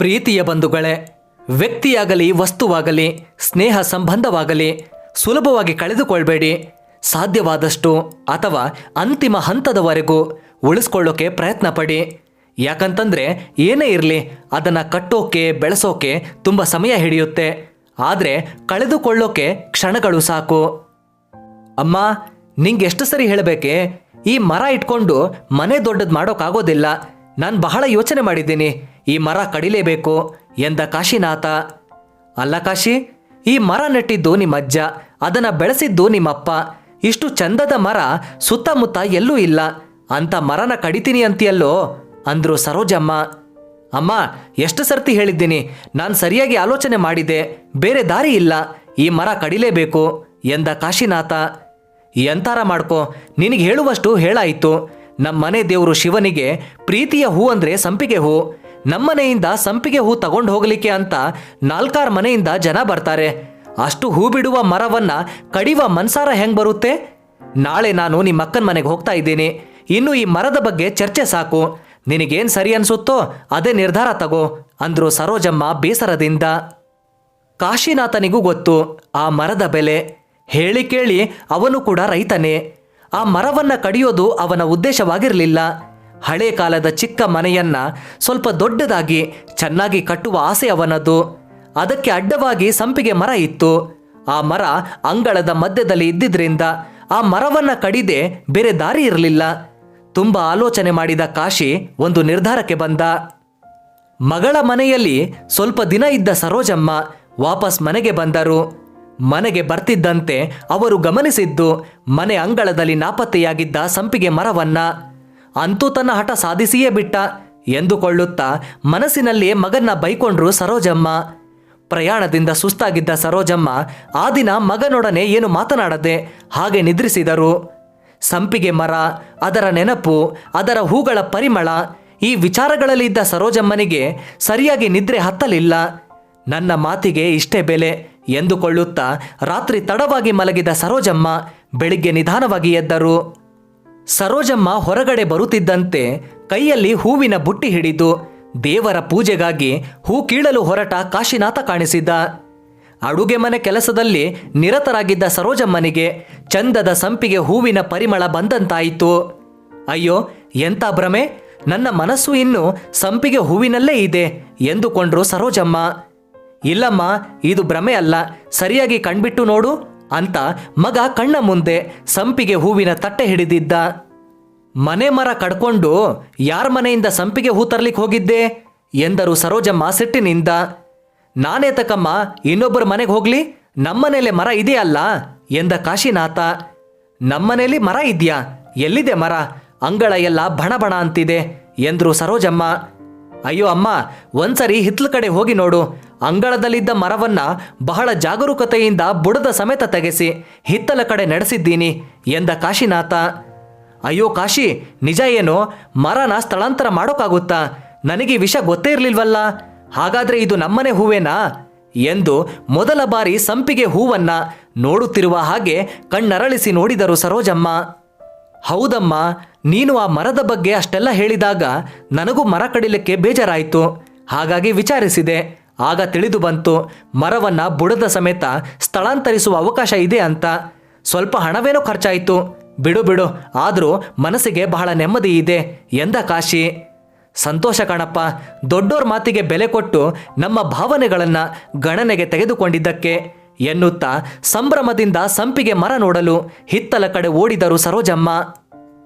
ಪ್ರೀತಿಯ ಬಂಧುಗಳೇ, ವ್ಯಕ್ತಿಯಾಗಲಿ, ವಸ್ತುವಾಗಲಿ, ಸ್ನೇಹ ಸಂಬಂಧವಾಗಲಿ, ಸುಲಭವಾಗಿ ಕಳೆದುಕೊಳ್ಬೇಡಿ. ಸಾಧ್ಯವಾದಷ್ಟು ಅಥವಾ ಅಂತಿಮ ಹಂತದವರೆಗೂ ಉಳಿಸ್ಕೊಳ್ಳೋಕೆ ಪ್ರಯತ್ನ ಪಡಿ ಯಾಕಂತಂದ್ರೆ ಏನೇ ಇರಲಿ, ಅದನ್ನು ಕಟ್ಟೋಕೆ, ಬೆಳೆಸೋಕೆ ತುಂಬ ಸಮಯ ಹಿಡಿಯುತ್ತೆ. ಆದರೆ ಕಳೆದುಕೊಳ್ಳೋಕೆ ಕ್ಷಣಗಳು ಸಾಕು. ಅಮ್ಮ, ನಿಂಗೆ ಎಷ್ಟು ಸರಿ ಹೇಳಬೇಕೆ? ಈ ಮರ ಇಟ್ಕೊಂಡು ಮನೆ ದೊಡ್ಡದು ಮಾಡೋಕ್ಕಾಗೋದಿಲ್ಲ ನಾನು ಬಹಳ ಯೋಚನೆ ಮಾಡಿದ್ದೀನಿ. ಈ ಮರ ಕಡಿಲೇಬೇಕು ಎಂದ ಕಾಶಿನಾಥ. ಅಲ್ಲ ಕಾಶಿ, ಈ ಮರ ನೆಟ್ಟಿದ್ದು ನಿಮ್ಮ ಅಜ್ಜ, ಅದನ್ನು ಬೆಳೆಸಿದ್ದು ನಿಮ್ಮಪ್ಪ. ಇಷ್ಟು ಚಂದದ ಮರ ಸುತ್ತಮುತ್ತ ಎಲ್ಲೂ ಇಲ್ಲ. ಅಂತ ಮರನ ಕಡಿತೀನಿ ಅಂತೀಯಲ್ಲೋ? ಅಂದ್ರು ಸರೋಜಮ್ಮ. ಅಮ್ಮ, ಎಷ್ಟು ಸರ್ತಿ ಹೇಳಿದ್ದೀನಿ, ನಾನು ಸರಿಯಾಗಿ ಆಲೋಚನೆ ಮಾಡಿದೆ, ಬೇರೆ ದಾರಿ ಇಲ್ಲ, ಈ ಮರ ಕಡಿಲೇಬೇಕು ಎಂದ ಕಾಶಿನಾಥ. ಎಂತಾರ ಮಾಡ್ಕೋ, ನಿನಗೆ ಹೇಳುವಷ್ಟು ಹೇಳಾಯಿತು. ನಮ್ಮ ಮನೆ ದೇವರು ಶಿವನಿಗೆ ಪ್ರೀತಿಯ ಹೂ ಅಂದ್ರೆ ಸಂಪಿಗೆ ಹೂ. ನಮ್ಮನೆಯಿಂದ ಸಂಪಿಗೆ ಹೂ ತಗೊಂಡು ಹೋಗಲಿಕ್ಕೆ ಅಂತ ನಾಲ್ಕಾರು ಮನೆಯಿಂದ ಜನ ಬರ್ತಾರೆ. ಅಷ್ಟು ಹೂ ಬಿಡುವ ಮರವನ್ನ ಕಡಿವ ಮನ್ಸಾರ ಹೆಂಗ್ ಬರುತ್ತೆ? ನಾಳೆ ನಾನು ನಿಮ್ಮ ಅಕ್ಕನ ಮನೆಗೆ ಹೋಗ್ತಾ ಇದ್ದೀನಿ. ಇನ್ನು ಈ ಮರದ ಬಗ್ಗೆ ಚರ್ಚೆ ಸಾಕು. ನಿನಗೇನ್ ಸರಿ ಅನ್ಸುತ್ತೋ ಅದೇ ನಿರ್ಧಾರ ತಗೋ, ಅಂದ್ರು ಸರೋಜಮ್ಮ ಬೇಸರದಿಂದ. ಕಾಶಿನಾಥನಿಗೂ ಗೊತ್ತು, ಆ ಮರದ ಬೆಲೆ. ಹೇಳಿ ಕೇಳಿ ಅವನು ಕೂಡ ರೈತನೇ. ಆ ಮರವನ್ನ ಕಡಿಯೋದು ಅವನ ಉದ್ದೇಶವಾಗಿರಲಿಲ್ಲ. ಹಳೆ ಕಾಲದ ಚಿಕ್ಕ ಮನೆಯನ್ನ ಸ್ವಲ್ಪ ದೊಡ್ಡದಾಗಿ, ಚೆನ್ನಾಗಿ ಕಟ್ಟುವ ಆಸೆ ಅವನದು ಅದಕ್ಕೆ ಅಡ್ಡವಾಗಿ ಸಂಪಿಗೆ ಮರ ಇತ್ತು. ಆ ಮರ ಅಂಗಳದ ಮಧ್ಯದಲ್ಲಿ ಇದ್ದಿದ್ರಿಂದ ಆ ಮರವನ್ನ ಕಡಿದೆ ಬೇರೆ ದಾರಿ ಇರಲಿಲ್ಲ. ತುಂಬ ಆಲೋಚನೆ ಮಾಡಿದ ಕಾಶಿ ಒಂದು ನಿರ್ಧಾರಕ್ಕೆ ಬಂದ. ಮಗಳ ಮನೆಯಲ್ಲಿ ಸ್ವಲ್ಪ ದಿನ ಇದ್ದ ಸರೋಜಮ್ಮ ವಾಪಸ್ ಮನೆಗೆ ಬಂದರು. ಮನೆಗೆ ಬರ್ತಿದ್ದಂತೆ ಅವರು ಗಮನಿಸಿದ್ದು ಮನೆ ಅಂಗಳದಲ್ಲಿ ನಾಪತ್ತೆಯಾಗಿದ್ದ ಸಂಪಿಗೆ ಮರವನ್ನ. ಅಂತೂ ತನ್ನ ಹಠ ಸಾಧಿಸಿಯೇ ಬಿಟ್ಟ ಎಂದುಕೊಳ್ಳುತ್ತಾ ಮನಸ್ಸಿನಲ್ಲಿ ಮಗನ್ನ ಬೈಕೊಂಡ್ರು ಸರೋಜಮ್ಮ. ಪ್ರಯಾಣದಿಂದ ಸುಸ್ತಾಗಿದ್ದ ಸರೋಜಮ್ಮ ಆ ದಿನ ಮಗನೊಡನೆ ಏನು ಮಾತನಾಡದೆ ಹಾಗೆ ನಿದ್ರಿಸಿದರು. ಸಂಪಿಗೆ ಮರ, ಅದರ ನೆನಪು, ಅದರ ಹೂಗಳ ಪರಿಮಳ, ಈ ವಿಚಾರಗಳಲ್ಲಿ ಇದ್ದ ಸರೋಜಮ್ಮನಿಗೆ ಸರಿಯಾಗಿ ನಿದ್ರೆ ಹತ್ತಲಿಲ್ಲ. ನನ್ನ ಮಾತಿಗೆ ಇಷ್ಟೇ ಬೆಲೆ ಎಂದುಕೊಳ್ಳುತ್ತಾ ರಾತ್ರಿ ತಡವಾಗಿ ಮಲಗಿದ ಸರೋಜಮ್ಮ ಬೆಳಿಗ್ಗೆ ನಿಧಾನವಾಗಿ ಎದ್ದರು. ಸರೋಜಮ್ಮ ಹೊರಗಡೆ ಬರುತ್ತಿದ್ದಂತೆ ಕೈಯಲ್ಲಿ ಹೂವಿನ ಬುಟ್ಟಿ ಹಿಡಿದು ದೇವರ ಪೂಜೆಗಾಗಿ ಹೂ ಕೀಳಲು ಹೊರಟ ಕಾಶಿನಾಥ ಕಾಣಿಸಿದ್ದ. ಅಡುಗೆ ಮನೆ ಕೆಲಸದಲ್ಲಿ ನಿರತರಾಗಿದ್ದ ಸರೋಜಮ್ಮನಿಗೆ ಚಂದದ ಸಂಪಿಗೆ ಹೂವಿನ ಪರಿಮಳ ಬಂದಂತಾಯಿತು. ಅಯ್ಯೋ, ಎಂಥ ಭ್ರಮೆ! ನನ್ನ ಮನಸ್ಸು ಇನ್ನು ಸಂಪಿಗೆ ಹೂವಿನಲ್ಲೇ ಇದೆ ಎಂದುಕೊಂಡ್ರು ಸರೋಜಮ್ಮ. ಇಲ್ಲಮ್ಮ, ಇದು ಭ್ರಮೆ ಅಲ್ಲ. ಸರಿಯಾಗಿ ಕಣ್ಬಿಟ್ಟು ನೋಡು. ಅಂತ ಮಗ ಕಣ್ಣ ಮುಂದೆ ಸಂಪಿಗೆ ಹೂವಿನ ತಟ್ಟೆ ಹಿಡಿದಿದ್ದ. ಮನೆ ಮರ ಕಡ್ಕೊಂಡು ಯಾರ ಮನೆಯಿಂದ ಸಂಪಿಗೆ ಹೂ ತರ್ಲಿಕ್ಕೆ ಹೋಗಿದ್ದೆ? ಎಂದರು ಸರೋಜಮ್ಮ ಸಿಟ್ಟಿನಿಂದ. ನಾನೇ ತಕಮ್ಮ, ಇನ್ನೊಬ್ಬರ ಮನೆಗೆ ಹೋಗ್ಲಿ? ನಮ್ಮನೇಲೆ ಮರ ಇದೆಯಲ್ಲ? ಎಂದ ಕಾಶಿನಾಥ. ನಮ್ಮನೇಲಿ ಮರ ಇದೆಯಾ? ಎಲ್ಲಿದೆ ಮರ? ಅಂಗಳ ಎಲ್ಲ ಬಣ ಬಣ ಅಂತಿದೆ, ಎಂದರು ಸರೋಜಮ್ಮ. ಅಯ್ಯೋ ಅಮ್ಮ, ಒಂದ್ಸರಿ ಹಿತ್ಲ ಕಡೆ ಹೋಗಿ ನೋಡು. ಅಂಗಳದಲ್ಲಿದ್ದ ಮರವನ್ನ ಬಹಳ ಜಾಗರೂಕತೆಯಿಂದ ಬುಡದ ಸಮೇತ ತೆಗೆಸಿ, ಹಿತ್ತಲ ಕಡೆ ನಡೆಸಿದ್ದೀನಿ ಎಂದ ಕಾಶಿನಾಥ. ಅಯ್ಯೋ ಕಾಶಿ, ನಿಜ ಏನು? ಮರನ ಸ್ಥಳಾಂತರ ಮಾಡೋಕ್ಕಾಗುತ್ತಾ? ನನಗೆ ವಿಷ ಗೊತ್ತೇ ಇರಲಿಲ್ವಲ್ಲ? ಹಾಗಾದ್ರೆ ಇದು ನಮ್ಮನೆ ಹೂವೇನಾ? ಎಂದು ಮೊದಲ ಬಾರಿ ಸಂಪಿಗೆ ಹೂವನ್ನ ನೋಡುತ್ತಿರುವ ಹಾಗೆ ಕಣ್ಣರಳಿಸಿ ನೋಡಿದರು ಸರೋಜಮ್ಮ. ಹೌದಮ್ಮ, ನೀನು ಆ ಮರದ ಬಗ್ಗೆ ಅಷ್ಟೆಲ್ಲ ಹೇಳಿದಾಗ ನನಗೂ ಮರ ಕಡಿಲಿಕ್ಕೆ ಬೇಜಾರಾಯಿತು. ಹಾಗಾಗಿ ವಿಚಾರಿಸಿದೆ. ಆಗ ತಿಳಿದು ಬಂತು, ಮರವನ್ನ ಬುಡದ ಸಮೇತ ಸ್ಥಳಾಂತರಿಸುವ ಅವಕಾಶ ಇದೆ ಅಂತ. ಸ್ವಲ್ಪ ಹಣವೇನೋ ಖರ್ಚಾಯಿತು. ಬಿಡು ಬಿಡು, ಆದರೂ ಮನಸ್ಸಿಗೆ ಬಹಳ ನೆಮ್ಮದಿ ಇದೆ ಎಂದ ಕಾಶಿ. ಸಂತೋಷ ಕಣಪ್ಪ, ದೊಡ್ಡೋರ್ ಮಾತಿಗೆ ಬೆಲೆ ಕೊಟ್ಟು ನಮ್ಮ ಭಾವನೆಗಳನ್ನು ಗಣನೆಗೆ ತೆಗೆದುಕೊಂಡಿದ್ದಕ್ಕೆ. ಎನ್ನುತ್ತಾ ಸಂಭ್ರಮದಿಂದ ಸಂಪಿಗೆ ಮರ ನೋಡಲು ಹಿತ್ತಲ ಕಡೆ ಓಡಿದರು ಸರೋಜಮ್ಮ.